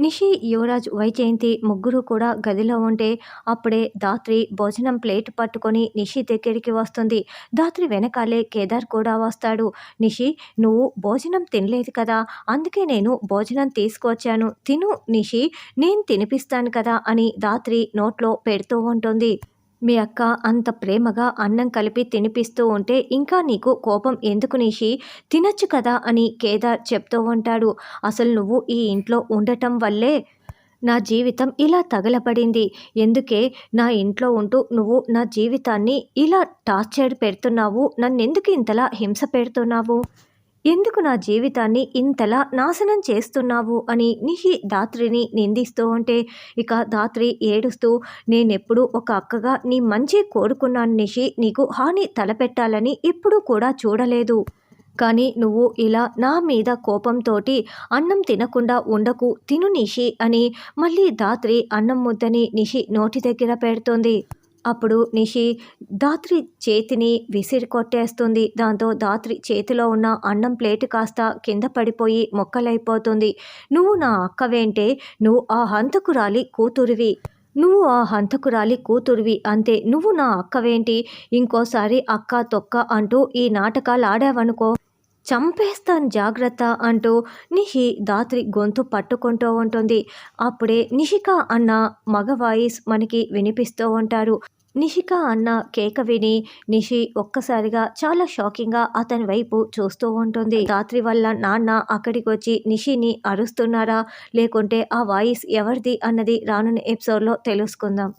నిషి యువరాజ్ వైజయంతి ముగ్గురు కూడా గదిలో ఉంటే అప్పుడే దాత్రి భోజనం ప్లేట్ పట్టుకొని నిషి దగ్గరికి వస్తుంది. దాత్రి వెనకాలే కేదార్ కూడా వస్తాడు. నిషి నువ్వు భోజనం తినలేదు కదా అందుకే నేను భోజనం తీసుకొచ్చాను తిను నిషి నేను తినిపిస్తాను కదా అని దాత్రి నోట్లో పెడుతూ ఉంటుంది. మీ అక్క అంత ప్రేమగా అన్నం కలిపి తినిపిస్తూ ఉంటే ఇంకా నీకు కోపం ఎందుకు నీషి? తినచ్చు కదా అని కేదార్ చెప్తూ ఉంటాడు. అసలు నువ్వు ఈ ఇంట్లో ఉండటం వల్లే నా జీవితం ఇలా తగలబడింది. ఎందుకే? నా ఇంట్లో ఉంటూ నువ్వు నా జీవితాన్ని ఇలా టార్చర్ పెడుతున్నావు. నన్నెందుకు ఇంతలా హింస పెడుతున్నావు? ఎందుకు నా జీవితాన్ని ఇంతలా నాశనం చేస్తున్నావు? అని నిహి దాత్రిని నిందిస్తూ ఉంటే ఇక దాత్రి ఏడుస్తూ నేనెప్పుడు ఒక అక్కగా నీ మంచి కోరుకున్నాను నిషి నీకు హాని తలపెట్టాలని ఎప్పుడూ కూడా చూడలేదు. కానీ నువ్వు ఇలా నా మీద కోపంతో అన్నం తినకుండా ఉండకు తిను నిషి అని మళ్ళీ దాత్రి అన్నం ముద్దని నిషి నోటి దగ్గర పెడుతుంది. అప్పుడు నిషి దాత్రి చేతిని విసిరి కొట్టేస్తుంది. దాంతో దాత్రి చేతిలో ఉన్న అన్నం ప్లేటు కాస్త కింద పడిపోయి మొక్కలైపోతుంది. నువ్వు నా అక్కవేంటే? నువ్వు ఆ హంతకురాలి కూతురివి. నువ్వు ఆ హంతకురాలి కూతురివి అంతే నువ్వు నా అక్కవేంటి? ఇంకోసారి అక్క తొక్క అంటూ ఈ నాటకాలు ఆడావనుకో. చంపేస్తాను జాగ్రత్త అంటూ నిషి దాత్రి గొంతు పట్టుకుంటూ ఉంటుంది. అప్పుడే నిహిక అన్న మగ వాయిస్ మనకి వినిపిస్తూ ఉంటారు. నిషిక అన్న కేక విని నిషి ఒక్కసారిగా చాలా షాకింగ్గా అతని వైపు చూస్తూ ఉంటుంది. రాత్రి వల్ల నాన్న అక్కడికి వచ్చి నిషిని అరుస్తున్నారా? లేకుంటే ఆ వాయిస్ ఎవరిది అన్నది రానున్న ఎపిసోడ్లో తెలుసుకుందాం.